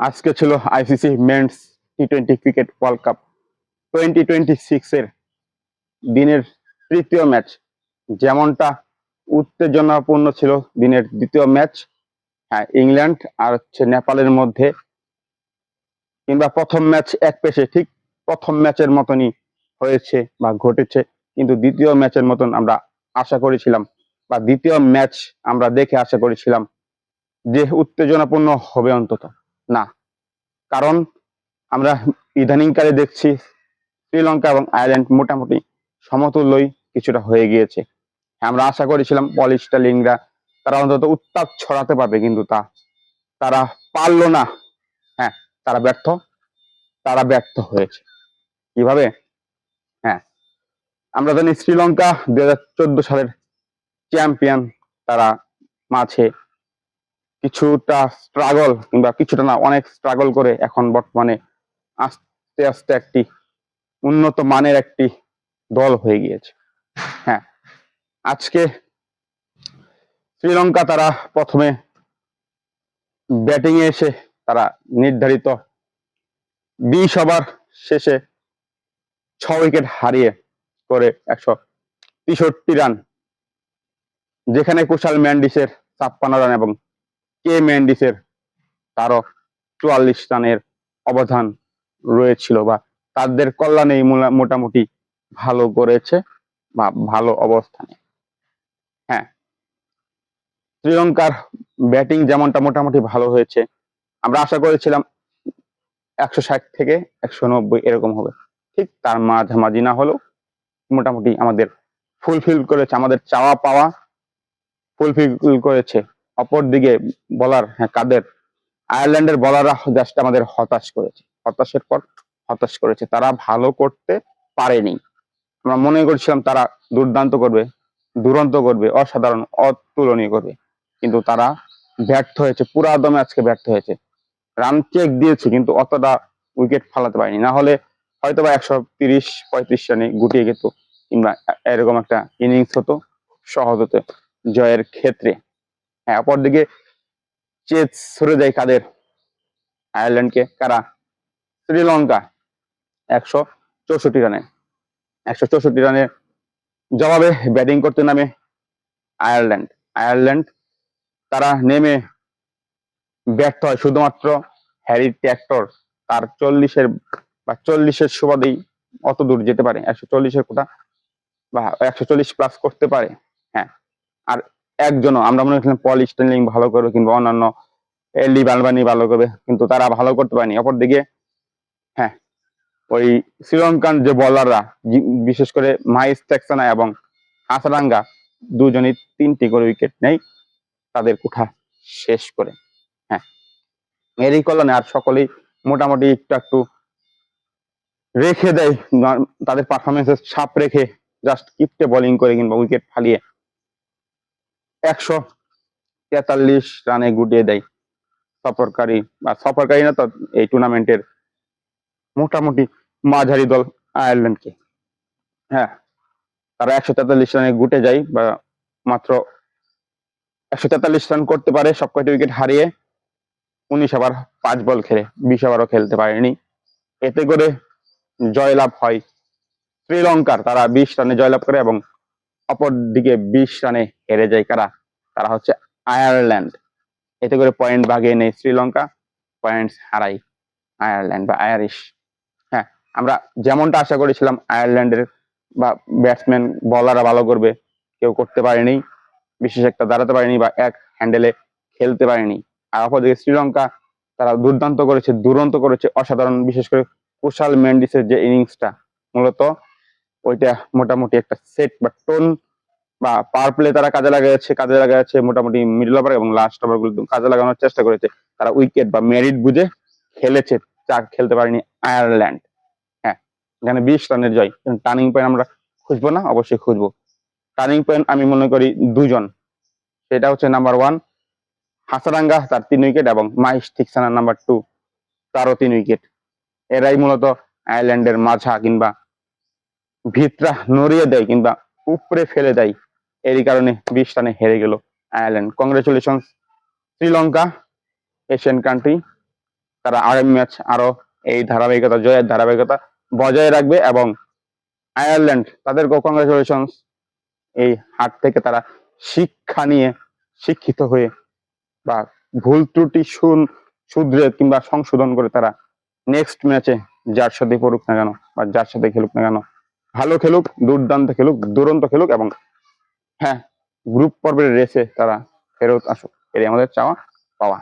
আজকে ছিল ICC men's T twenty cricket world cup. Twenty twenty সিক্সের দিনের তৃতীয় ম্যাচ। যেমনটা উত্তেজনাপূর্ণ ছিল দিনের দ্বিতীয় ম্যাচ। হ্যাঁ ইংল্যান্ড আর হচ্ছে নেপালের মধ্যে। কিংবা প্রথম ম্যাচ এক পেশে ঠিক প্রথম ম্যাচের মতনই হয়েছে বা ঘটেছে। কিন্তু দ্বিতীয় ম্যাচের মতন আমরা আশা করেছিলাম বা দ্বিতীয় ম্যাচ আমরা দেখে আশা করেছিলাম যে উত্তেজনাপূর্ণ হবে অন্তত। না। কারণ আমরা ইদানিংকালে দেখছি শ্রীলঙ্কা এবং আয়ারল্যান্ড মোটামুটি সমতুল্যই কিছুটা হয়ে গিয়েছে। আমরা আশা করেছিলাম পলিশ লিংরা তারা অন্তত উত্তাপ ছড়াতে পারবে, কিন্তু তা, তারা পারল না। হ্যাঁ তারা ব্যর্থ তারা ব্যর্থ হয়েছে। কীভাবে? হ্যাঁ আমরা জানি শ্রীলঙ্কা দুই হাজার চোদ্দ সালের চ্যাম্পিয়ন, তারা মাঝে কিছুটা স্ট্রাগল কিংবা কিছুটা না, অনেক স্ট্রাগল করে এখন বর্তমানে আস্তে আস্তে একটি উন্নত মানের একটি দল হয়ে গিয়েছে। হ্যাঁ আজকে শ্রীলঙ্কা তারা প্রথমে ব্যাটিং এ এসে তারা নির্ধারিত বিশ ওভার শেষে ছ উইকেট হারিয়ে করে একশো তেষট্টি রান যেখানে কুশাল ম্যান্ডিসের ছাপ্পান্ন রান এবং কে ম্যান্ডিসের তারও চুয়াল্লিশ রানের অবদান রয়েছিল বা তাদের কল্যাণেই মোটামুটি ভালো করেছে বা ভালো অবস্থানে। হ্যাঁ শ্রীলঙ্কার ব্যাটিং যেমনটা মোটামুটি ভালো হয়েছে, আমরা আশা করেছিলাম একশো ষাট থেকে একশো নব্বই এরকম হবে। ঠিক তার মাঝামাঝি না হলেও মোটামুটি আমাদের ফুলফিল করেছে, আমাদের চাওয়া পাওয়া ফুলফিল করেছে অপরদিকে বলার হ্যাঁ কাদের? আয়ারল্যান্ডের বলাররা জাস্ট আমাদের হতাশ করেছে। হতাশের পর হতাশ করেছে। তারা ভালো করতে পারেনি। আমরা মনে করছিলাম তারা দুর্দান্ত করবে, দুরন্ত করবে, অসাধারণ, অতুলনীয় করবে। কিন্তু তারা ব্যর্থ হয়েছে পুরা দমে আজকে ব্যর্থ হয়েছে। রান চেক দিয়েছে, কিন্তু অতটা উইকেট ফালাতে পারেনি। না হলে হয়তো বা একশো তিরিশ, পঁয়ত্রিশ রানে গুটিয়ে যেত, কিংবা এরকম একটা ইনিংস হতো, সহজ হতো জয়ের ক্ষেত্রে। হ্যাঁ অপরদিকে চেজ সরে যায় কাদের? আয়ারল্যান্ডকে। কারা? শ্রীলঙ্কা। একশো চৌষট্টি রানে। একশো চৌষট্টি রানে জবাবে ব্যাটিং করতে নামে আয়ারল্যান্ড। আয়ারল্যান্ড তারা নেমে ব্যর্থ হয়। শুধুমাত্র হ্যারি ট্র্যাক্টর তার চল্লিশের বা চল্লিশের সুবাদেই অত দূর যেতে পারে। একশো চল্লিশের কোটা বা একশো চল্লিশ প্লাস করতে পারে। হ্যাঁ আর একজনও, আমরা মনে করছিলাম পল স্টেনলিং ভালো করবে কিংবা অন্যান্য এলি বালবানি ভালো করবে, কিন্তু তারা ভালো করতে পারেনি। অপরদিকে হ্যাঁ ওই শ্রীলঙ্কান যে বলাররা বিশেষ করে মাইস টেক্সানা এবং হাসারাঙ্গা, দুজনই তিনটি করে উইকেট নেই, তাদের কোঠা শেষ করে হ্যাঁ। এরই কল্যাণে আর সকলেই মোটামুটি একটু একটু রেখে দেয় তাদের পারফরমেন্সের ছাপ রেখে জাস্ট কিপটে বোলিং করে কিংবা উইকেট ফালিয়ে একশো তেতাল্লিশ রানে গুটিয়ে দেয় সফরকারী। বা সফরকারী না তো এই টুর্নামেন্টের মোটামুটি মাঝারি দল আয়ারল্যান্ডকে। হ্যাঁ তারা একশো তেতাল্লিশ রানে গুটে যায় বা মাত্র একশো তেতাল্লিশ রান করতে পারে সবকটি উইকেট হারিয়ে উনিশ ওভার পাঁচ বল খেলে, বিশ ওভারও খেলতে পারেনি। এতে করে জয়লাভ হয়। শ্রীলঙ্কার, তারা বিশ রানে জয়লাভ করে এবং অপর দিকে বিশ রানে হেরে যায় কারা? তারা হচ্ছে আয়ারল্যান্ড। এতে করে পয়েন্ট ভাগে নেই শ্রীলঙ্কা, পয়েন্টস হারাই আয়ারল্যান্ড বা আয়ারিশ। হ্যাঁ আমরা যেমনটা আশা করেছিলাম আয়ারল্যান্ডের বা ব্যাটসম্যান, বলাররা ভালো করবে, কেউ করতে পারেনি, বিশেষ একটা দাঁড়াতে পারেনি বা এক হ্যান্ডেলে খেলতে পারেনি। আর অপরদিকে শ্রীলঙ্কা, তারা দুর্দান্ত করেছে, দুরন্ত করেছে, অসাধারণ, বিশেষ করে কুশাল মেন্ডিসের যে ইনিংসটা, মূলত ওইটা মোটামুটি একটা সেট বা টোন বা পাওয়ার প্লে তারা কাজে লাগাচ্ছে কাজে লাগাচ্ছে, মোটামুটি মিডল ওভার এবং লাস্ট ওভারগুলো কাজে লাগানোর চেষ্টা করেছে। তারা উইকেট বা মেরিট বুঝে খেলেছে, যা খেলতে পারেনি আয়ারল্যান্ড হ্যাঁ এখানে বিশ রানের জয়। টার্নিং পয়েন্ট আমরা খুঁজবো না, অবশ্যই খুঁজবো। টার্নিং পয়েন্ট আমি মনে করি দুজন। সেটা হচ্ছে নাম্বার ওয়ান হাসারাঙ্গা, তার তিন উইকেট এবং মাইস থিকসানা নাম্বার টু তারও তিন উইকেট এরাই মূলত আয়ারল্যান্ডের মাঝা কিংবা ভিতরা নড়িয়ে দেয় কিংবা উপরে ফেলে দেয়। এরই কারণে বিশ রানে হেরে গেল Ireland. Congratulation Sri Lanka Asian country তারা আগামী ম্যাচ আরও এই ধারাবাহিকতা, জয়ের ধারাবাহিকতা বজায় রাখবে এবং আয়ারল্যান্ড, তাদেরকেও কংগ্রেচুলেশন এই হাট থেকে তারা শিক্ষা নিয়ে শিক্ষিত হয়ে বা ভুল ত্রুটি শুন শুধরে কিংবা সংশোধন করে তারা নেক্সট ম্যাচে যার সাথে পড়ুক না কেন বা যার সাথে খেলুক না কেন ভালো খেলুক, দুর্দান্ত খেলুক, দুরন্ত খেলুক এবং হ্যাঁ গ্রুপ পর্বের রেসে তারা ফেরত আসুক। এটাই আমাদের চাওয়া, পাওয়া।